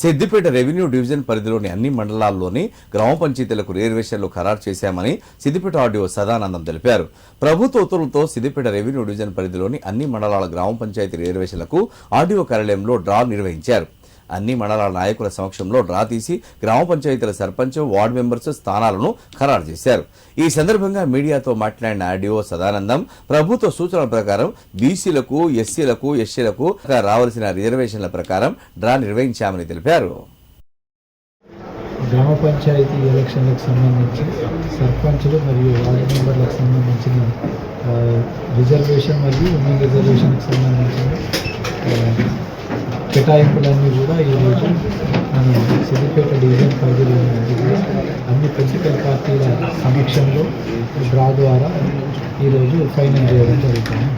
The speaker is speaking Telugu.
సిద్దిపేట రెవెన్యూ డివిజన్ పరిధిలోని అన్ని మండలాల్లోని గ్రామ పంచాయతీలకు రిజర్వేషన్లు ఖరారు చేశామని సిద్దిపేట ఆర్డీఓ సదానందం తెలిపారు. ప్రభుత్వ ఉత్తర్వులతో సిద్దిపేట రెవెన్యూ డివిజన్ పరిధిలోని అన్ని మండలాల గ్రామ పంచాయతీ రిజర్వేషన్లకు ఆర్డీఓ కార్యాలయంలో డ్రా నిర్వహించారు. అన్ని మండలాల నాయకుల సమక్షంలో డ్రా తీసి గ్రామ పంచాయతీల సర్పంచ్ వార్డు మెంబర్స్ స్థానాలను ఖరారు చేశారు. ఈ సందర్భంగా మీడియాతో మాట్లాడిన ఆర్డీఓ సదానందం ప్రభుత్వ సూచనల ప్రకారం బీసీలకు ఎస్సీలకు ఎస్సీలకు రావాల్సిన రిజర్వేషన్ల ప్రకారం డ్రా నిర్వహించామని తెలిపారు. గ్రామ పంచాయతీ ఎలక్షన్లకు సంబంధించి సర్పంచ్లు మరియు వార్డు మెంబర్లకు సంబంధించిన రిజర్వేషన్ మరియు ఉమెన్ రిజర్వేషన్కి సంబంధించిన కేటాయింపులన్నీ కూడా ఈరోజు మన సిద్దిపేట డివిజన్ పరిధిలో కూడా అన్ని పొలిటికల్ పార్టీల సమక్షంలో డ్రా ద్వారా ఈరోజు ఫైనల్ చేయడం జరుగుతుంది.